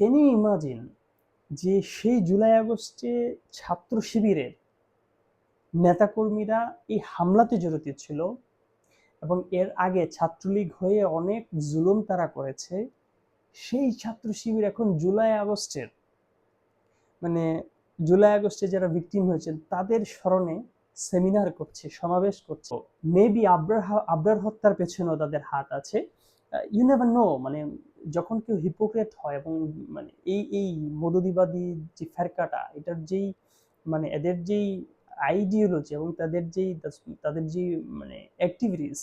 Can you imagine যে সেই জুলাই আগস্টে ছাত্র শিবিরের নেতাকর্মীরা এই হামলাতে জড়িত ছিল এবং এর আগে ছাত্রলীগ হয়ে অনেক জুলুম তারা করেছে, সেই ছাত্র শিবির এখন জুলাই আগস্টের মানে জুলাই আগস্টে যারা ভিকটিম হয়েছেন তাদের স্মরণে সেমিনার করছে, সমাবেশ করছে। মেবি আবরার আবরার হত্যার পেছনেও তাদের হাত আছে। ইউ নেভার নো মানে যখন কেউ হিপোক্রেট হয় এবং মানে এই এই মদদিবাদী যে ফেরকাটা, এটার যেই মানে এদের যেই আইডিওলজি এবং তাদের যেই, তাদের যে মানে অ্যাক্টিভিটিস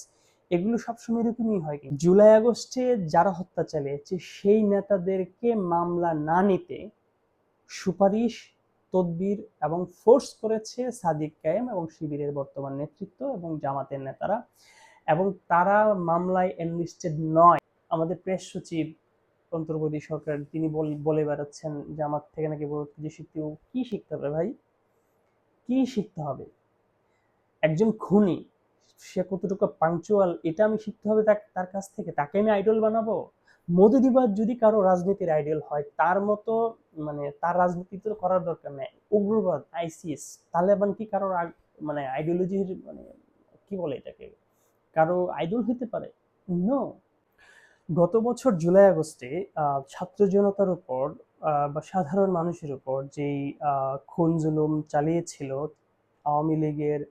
এগুলো সবসময় এরকমই হয় জুলাই আগস্টে যারা হত্যা চালিয়েছে, সেই নেতাদেরকে মামলা না নিতে সুপারিশ, তদবির এবং ফোর্স করেছে সাদিক কায়েম এবং শিবিরের বর্তমান নেতৃত্ব এবং জামাতের নেতারা। এবং তারা মামলায় এনলিস্টেড নয়। আমাদের প্রেস সচিব অন্তর্বর্তী সরকার, তিনি বল- বেড়াচ্ছেন যে আমার থেকে নাকি যে শিখতে কি শিখতে হবে ভাই? কি শিখতে হবে? একজন খুনি, সে কতটুকু পাংচুয়াল এটা আমি শিখতে হবে তার কাছ থেকে? তাকে আমি আইডল বানাবো? মোদীবাদ যদি কারও রাজনীতির আইডল হয়, তার মতো মানে তার রাজনীতি তো করার দরকার নেই। উগ্রবাদ আইসিএস তালেবান কি কারোর মানে আইডিওলজির মানে কি বলে এটাকে? কারও আইডল হতে পারে? গত বছর জুলাই আগস্টে ছাত্র জনতার উপর বা সাধারণ মানুষের উপর যেই খুন, জুলুম চালিয়েছিল আওয়ামী লীগের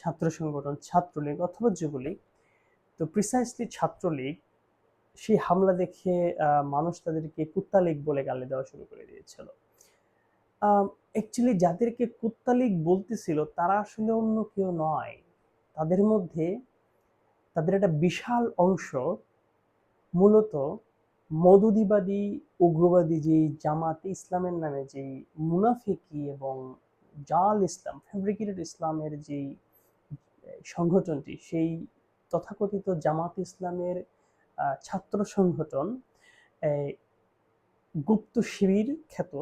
ছাত্র সংগঠন ছাত্রলীগ অথবা যুবলীগ, তো প্রিসাইসলি ছাত্রলীগ সেই হামলা দেখে মানুষ তাদেরকে কুত্তা লীগ বলে গালি দেওয়া শুরু করে দিয়েছিল। অ্যাকচুয়ালি যাদেরকে কুত্তা লীগ বলতেছিল তারা আসলে অন্য কেউ নয়। তাদের মধ্যে তাদের একটা বিশাল অংশ মূলত মদুদিবাদী, উগ্রবাদী যেই জামাতে ইসলামের নামে যেই মুনাফিকি এবং জাল ইসলাম ফ্যাব্রিকেটেড ইসলামের যেই সংগঠনটি, সেই তথাকথিত জামাত ইসলামের ছাত্র সংগঠন গুপ্ত শিবির খ্যাত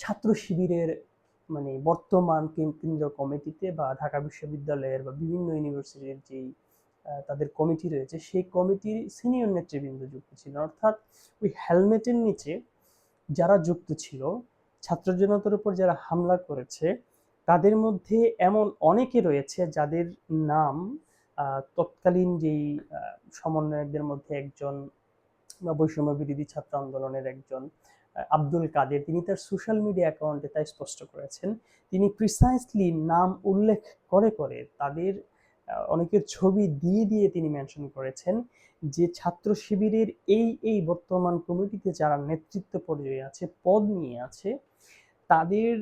ছাত্র শিবিরের মানে বর্তমান কেন- কেন্দ্রীয় কমিটিতে বা ঢাকা বিশ্ববিদ্যালয়ের বা বিভিন্ন ইউনিভার্সিটির যেই তাদের কমিটি রয়েছে, সেই কমিটির সিনিয়র নেতৃবৃন্দ যুক্ত ছিল অর্থাৎ ওই হেলমেটের নিচে যারা যুক্ত ছিল, ছাত্র জনতার উপর যারা হামলা করেছে, তাদের মধ্যে এমন অনেকে রয়েছে যাদের নাম তৎকালীন যেই সমন্বয়কদের মধ্যে একজন বা বৈষম্য বিরোধী ছাত্র আন্দোলনের একজন আব্দুল কাদের, তিনি তার সোশ্যাল মিডিয়া অ্যাকাউন্টে তাই স্পষ্ট করেছেন। তিনি প্রিসাইসলি নাম উল্লেখ করে করে তাদের অনেকের ছবি দিয়ে দিয়ে তিনি মেনশন করেছেন যে ছাত্র শিবিরের এই এই বর্তমান কমিটিতে যারা নেতৃত্ব পর্যায়ে আছে, পদ নিয়ে আছে, তাদের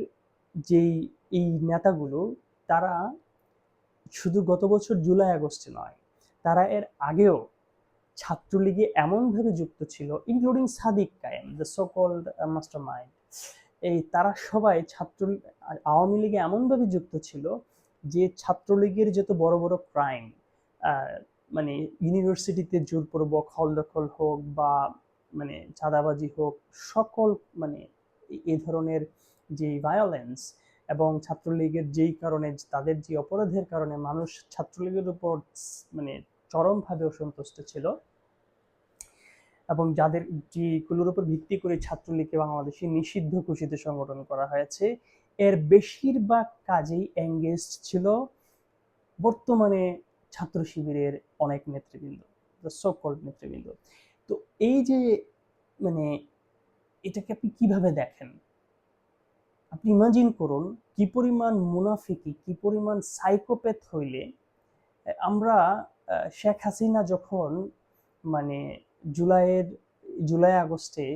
যেই, এই নেতাগুলো, তারা শুধু গত বছর জুলাই আগস্টে নয়, তারা এর আগেও ছাত্রলীগে এমনভাবে যুক্ত ছিল ইনক্লুডিং সাদিক কায়েম দ্য সোকল্ড মাস্টার মাইন্ড এই তারা সবাই ছাত্র, আওয়ামী লীগে এমনভাবে যুক্ত ছিল যে ছাত্রলীগের যত বড় বড় ক্রাইম মানে ইউনিভার্সিটিতে জোরপূর্বক হল দখল হোক বা মানে চাঁদাবাজি হোক, সকল মানে এ- ধরনের যে ভায়োলেন্স এবং ছাত্রলীগের যেই কারণে, তাদের যে অপরাধের কারণে মানুষ ছাত্রলীগের উপর মানে চরমভাবে অসন্তুষ্ট ছিল। এবং যাদের যেগুলোর উপর ভিত্তি করে ছাত্রলীগকে বাংলাদেশে নিষিদ্ধ ঘোষিত সংগঠন করা হয়েছে, এর বেশিরভাগ কাজেই এঙ্গেজড ছিল বর্তমানে ছাত্র শিবিরের অনেক নেতৃবৃন্দ সকল নেতৃবৃন্দ। তো এই যে মানে এটাকে আপনি কীভাবে দেখেন? আপনি ইমাজিন করুন, কি পরিমাণ মুনাফিকি, কি পরিমাণ সাইকোপ্যাথ হইলে, আমরা শেখ হাসিনা যখন মানে জুলাইয়ের, জুলাই আগস্টে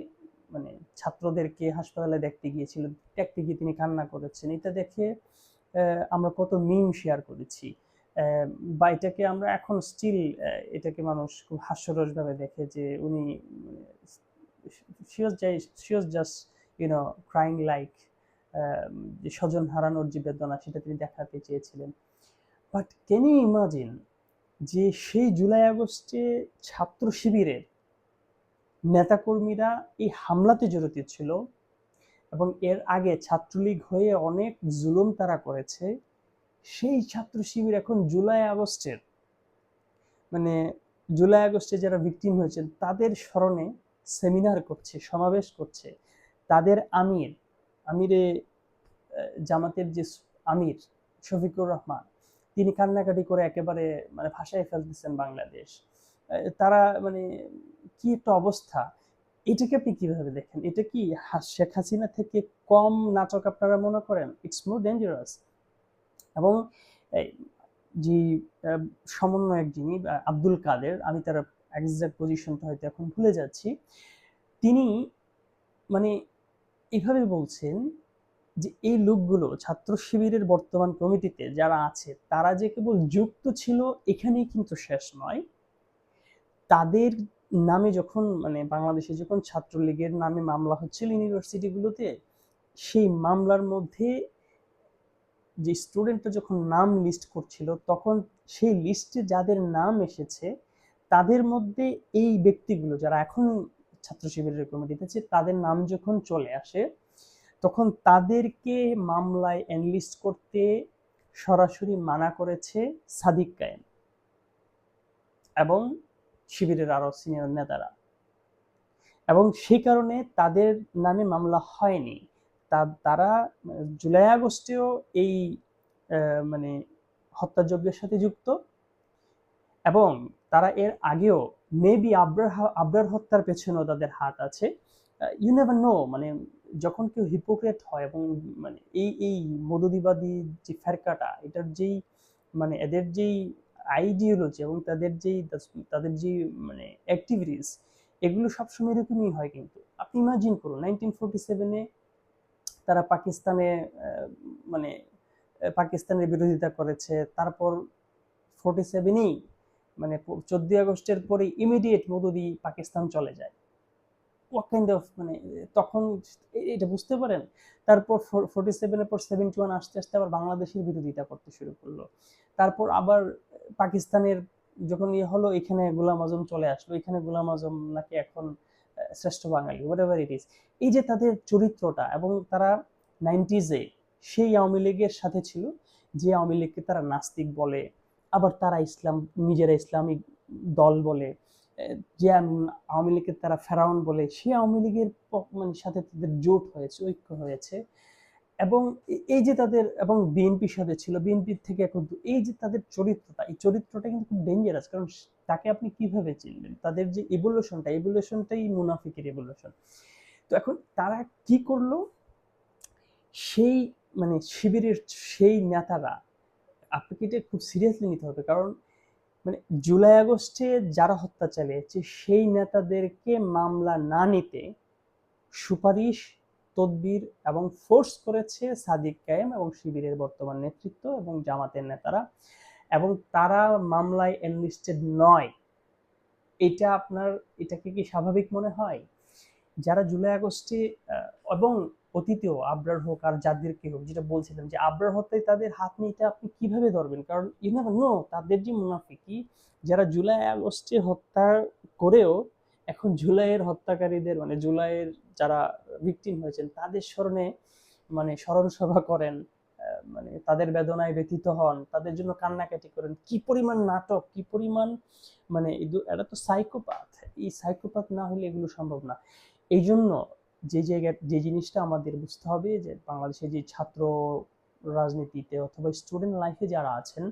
মানে ছাত্রদেরকে হাসপাতালে দেখতে গিয়েছিল, দেখতে গিয়ে তিনি কান্না করেছেন, এটা দেখে আমরা কত মিম শেয়ার করেছি। বা এটাকে আমরা এখন স্টিল এটাকে মানুষ খুব হাস্যরসভাবে দেখে যে উনি জাস্ট ইউনো ক্রাইং লাইক যে স্বজন হারানোর যে বেদনা সেটা তিনি দেখাতে চেয়েছিলেন। বাট ক্যান ইউ ইমাজিন যে সেই জুলাই আগস্টে ছাত্র শিবিরের নেতাকর্মীরা এই হামলাতে জড়িত ছিল এবং এর আগে ছাত্রলীগ হয়ে অনেক জুলুম তারা করেছে, সেই ছাত্র শিবির এখন জুলাই আগস্টের মানে জুলাই আগস্টে যারা ভিকটিম হয়েছেন তাদের স্মরণে সেমিনার করছে, সমাবেশ করছে। তাদের আমির, আমিরে জামাতের যে আমির শফিকুর রহমান তিনি কান্নাকাটি করে একেবারে মানে ভাষায় ফেলতেছেন বাংলাদেশ। তারা মানে কি একটা অবস্থা? এটাকে আপনি কীভাবে দেখেন? এটা কি শেখ হাসিনা থেকে কম নাটক আপনারা মনে করেন? ইটস মোর ডেঞ্জারাস এবং যে সমন্বয়ক যিনি আব্দুল কাদের, আমি তার এক্সাক্ট পজিশনটা হয়তো এখন ভুলে যাচ্ছি। তিনি মানে এভাবে বলছেন যে এই লোকগুলো ছাত্র শিবিরের বর্তমান কমিটিতে যারা আছে, তারা যে কেবল যুক্ত ছিল এখানেই কিন্তু শেষ নয়। তাদের নামে যখন মানে বাংলাদেশে যখন ছাত্রলীগের নামে মামলা হচ্ছিল ইউনিভার্সিটিগুলোতে সেই মামলার মধ্যে যে স্টুডেন্টরা যখন নাম লিস্ট করছিল, তখন সেই লিস্টে যাদের নাম এসেছে, তাদের মধ্যে এই ব্যক্তিগুলো যারা এখন ছাত্র শিবিরের কমিটিতে আছে, তাদের নাম যখন চলে আসে তখন তাদেরকে মামলায় এনলিস্ট করতে সরাসরি মানা করেছে সাদিক কায়েম এবং শিবিরের আরও সিনিয়র নেতারা। এবং সেই কারণে তাদের নামে মামলা হয়নি। তা, তারা জুলাই আগস্টেও এই মানে হত্যাযজ্ঞের সাথে যুক্ত এবং তারা এর আগেও মেবি আবরার আবরার হত্যার পেছনেও তাদের হাত আছে। ইউ নেভার নো মানে যখন কেউ হিপোক্রেট হয় এবং মানে এই এই মদদিবাদী যে ফেরকাটা, এটার যেই মানে এদের যেই আইডিওলজি এবং তাদের যেই তাদের যেই মানে অ্যাক্টিভিটিস এগুলো সবসময় এরকমই হয় কিন্তু। আপনি ইমাজিন করুন নাইনটিন ফোরটি সেভেনে তারা পাকিস্তানে মানে পাকিস্তানের বিরোধিতা করেছে, তারপর ফোরটি সেভেনেই মানে চোদ্দই আগস্টের পরে ইমিডিয়েট মদুদি পাকিস্তান চলে যায়। What kind of মানে তখন এটা বুঝতে পারেন? তারপর ফোরটি সেভেনের পর সেভেন্টি ওয়ান আস্তে আস্তে আবার বাংলাদেশের বিরোধিতা করতে শুরু করল। তারপর আবার পাকিস্তানের যখন ইয়ে হলো, এখানে গোলাম আজম চলে আসলো। এখানে গোলাম আজম নাকি এখন শ্রেষ্ঠ বাঙালি হোয়াট এভার ইট ইজ এই যে তাদের চরিত্রটা এবং তারা নাইনটিজে সেই আওয়ামী লীগের সাথে ছিল, যে আওয়ামী লীগকে তারা নাস্তিক বলে, আবার তারা ইসলাম, নিজেরা ইসলামিক দল বলে যে আওয়ামী লীগের তারা ফেরাউন বলে, সে আওয়ামী লীগের মানে সাথে তাদের জোট হয়েছে, ঐক্য হয়েছে। এবং এই যে তাদের, এবং বিএনপির সাথে ছিল, বিএনপির থেকে এখন এই যে তাদের চরিত্রটা এই চরিত্রটা কিন্তু খুব ডেঞ্জারাস কারণ তাকে আপনি কীভাবে চিনবেন? তাদের যে ইভলিউশনটা ইভলিউশনটাই মুনাফিকের ইভলিউশন তো এখন তারা কি করল? সেই মানে শিবিরের সেই নেতারা, আপনাকে এটা খুব সিরিয়াসলি নিতে হবে, কারণ মানে জুলাই আগস্টে যারা হত্যা চালিয়েছে, সেই নেতাদেরকে মামলা না নিতে সুপারিশ, তদবির এবং ফোর্স করেছে সাদিক কায়েম এবং শিবিরের বর্তমান নেতৃত্ব এবং জামাতের নেতারা। এবং তারা মামলায় এনলিস্টেড নয়। এটা আপনার, এটাকে কি স্বাভাবিক মনে হয়? যারা জুলাই আগস্টে এবং অতীতেও আবরার হোক আর যাদেরকে হোক, যেটা বলছিলাম যে আবরার হত্যায় তাদের হাত নিয়ে এটা আপনি কীভাবে ধরবেন? কারণ ইউ নো তাদের যে মুনাফিকি, যারা জুলাই আগস্টে হত্যা করেও এখন জুলাইয়ের হত্যাকারীদের মানে জুলাইয়ের যারা ভিকটিম হয়েছেন, তাদের স্মরণে মানে স্মরণ সভা করেন মানে তাদের বেদনায় ব্যথিত হন, তাদের জন্য কান্নাকাটি করেন। কি পরিমাণ নাটক, কি পরিমাণ মানে এরা তো সাইকোপাথ এই সাইকোপাথ না হলে এগুলো সম্ভব না। এই জন্য যে জায়গা, যে জিনিসটা আমাদের বুঝতে হবে যে বাংলাদেশে যে ছাত্র রাজনীতিতে অথবা স্টুডেন্ট লাইফে যারা আছেন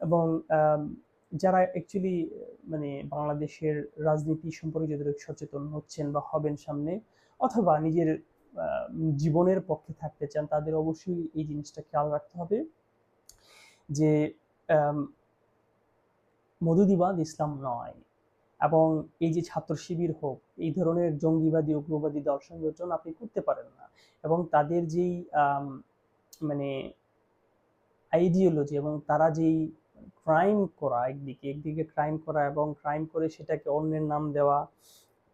এবং যারা অ্যাকচুয়ালি মানে বাংলাদেশের রাজনীতি সম্পর্কে যদি সচেতন হচ্ছেন বা হবেন সামনে অথবা নিজের জীবনের পক্ষে থাকতে চান, তাদের অবশ্যই এই জিনিসটা খেয়াল রাখতে হবে যে মধুদিবাদ ইসলাম নয়। এবং এই যে ছাত্র শিবির হোক, এই ধরনের জঙ্গিবাদী, উগ্রবাদী দল সংগঠন আপনি করতে পারেন না। এবং তাদের যেই মানে আইডিওলজি এবং তারা যেই ক্রাইম করা একদিকে একদিকে ক্রাইম করা এবং ক্রাইম করে সেটাকে অন্যের নাম দেওয়া,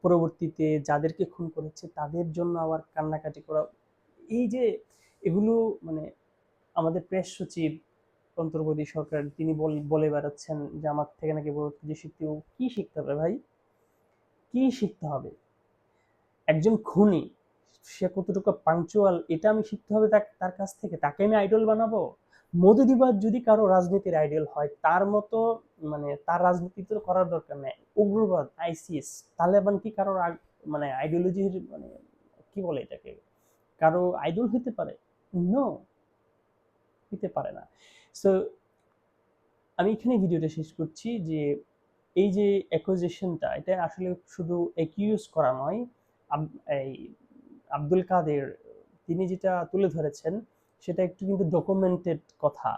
পরবর্তীতে যাদেরকে খুন করেছে তাদের জন্য আবার কান্নাকাটি করা, এই যে এগুলো মানে আমাদের প্রেস সচিব অন্তর্বর্তী সরকার, তিনি বলে বেড়াচ্ছেন যে আমার থেকে নাকি বড় কিছু শিখতে। কি শিখতে হবে ভাই? কি শিখতে হবে? একজন খুনি, সে কতটুকু পাংচুয়াল এটা আমি শিখতে হবে তার কাছ থেকে, তাকে আমি আইডল বানাবো? মোদীবাদ যদি কারও রাজনীতির আইডল হয়, তার মতো মানে তার রাজনীতি তো করার দরকার নেই। উগ্রবাদ আইসিস তালেবান কি কারোর মানে আইডিওলজির মানে কি বলে এটাকে? কারও আইডল হতে পারে? নো হতে পারে না। সো আমি এখানে ভিডিওটা শেষ করছি যে এই যে অ্যাকুইজিশনটা এটা আসলে শুধু অ্যাকিউজ করা নয় এই আব্দুল কাদের, তিনি যেটা তুলে ধরেছেন, সেটা একটু কিন্তু ডকুমেন্টেড কথা।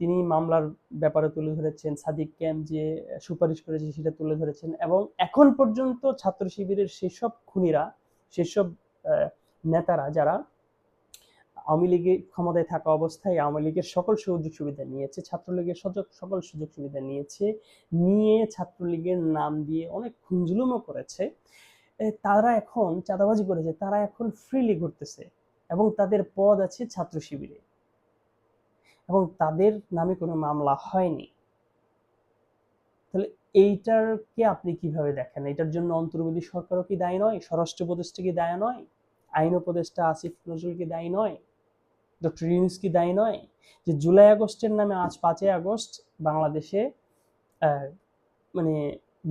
তিনি মামলার ব্যাপারে তুলে ধরেছেন, সাদিক ক্যাম্প যে সুপারিশ করেছে সেটা তুলে ধরেছেন এবং এখন পর্যন্ত ছাত্র শিবিরের সেসব খুনিরা, সেসব নেতারা যারা আওয়ামী লীগে ক্ষমতায় থাকা অবস্থায় আওয়ামী লীগের সকল সুযোগ সুবিধা নিয়েছে, ছাত্রলীগের সকল সুযোগ সুবিধা নিয়েছে, নিয়ে ছাত্রলীগের নাম দিয়ে অনেক খুনজুলুমও করেছে। তারা এখন চাঁদাবাজি করেছে, তারা এখন ফ্রিলি ঘুরতেছে এবং তাদের পদ আছে ছাত্র শিবিরে। এবং তাদের নামে কোনো মামলা হয়নি। তাহলে এইটারকে আপনি কীভাবে দেখেন? এটার জন্য অন্তর্বর্তী সরকারও কি দায়ী নয়? স্বরাষ্ট্র উপদেষ্টা কি দায়ী নয়? আইন উপদেষ্টা আসিফ নজরুল কি দায়ী নয়? ডক্টর ইউনুস কি দায়ী নয় যে জুলাই আগস্টের নামে আজ পাঁচই আগস্ট বাংলাদেশে মানে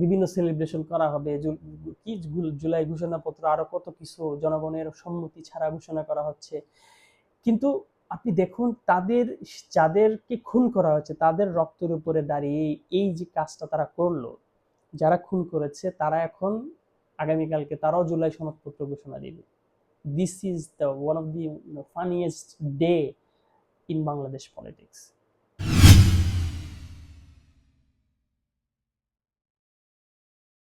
বিভিন্ন সেলিব্রেশন করা হবে। কি জুলাই ঘোষণাপত্র আরও কত কিছু জনগণের সম্মতি ছাড়া ঘোষণা করা হচ্ছে। কিন্তু আপনি দেখুন, তাদের, যাদেরকে খুন করা হয়েছে, তাদের রক্তের উপরে দাঁড়িয়ে এই যে কাজটা তারা করল, যারা খুন করেছে, তারা এখন আগামীকালকে তারাও জুলাই সনদপত্র ঘোষণা দিবে। this is the one of the you know, funniest day in Bangladesh politics.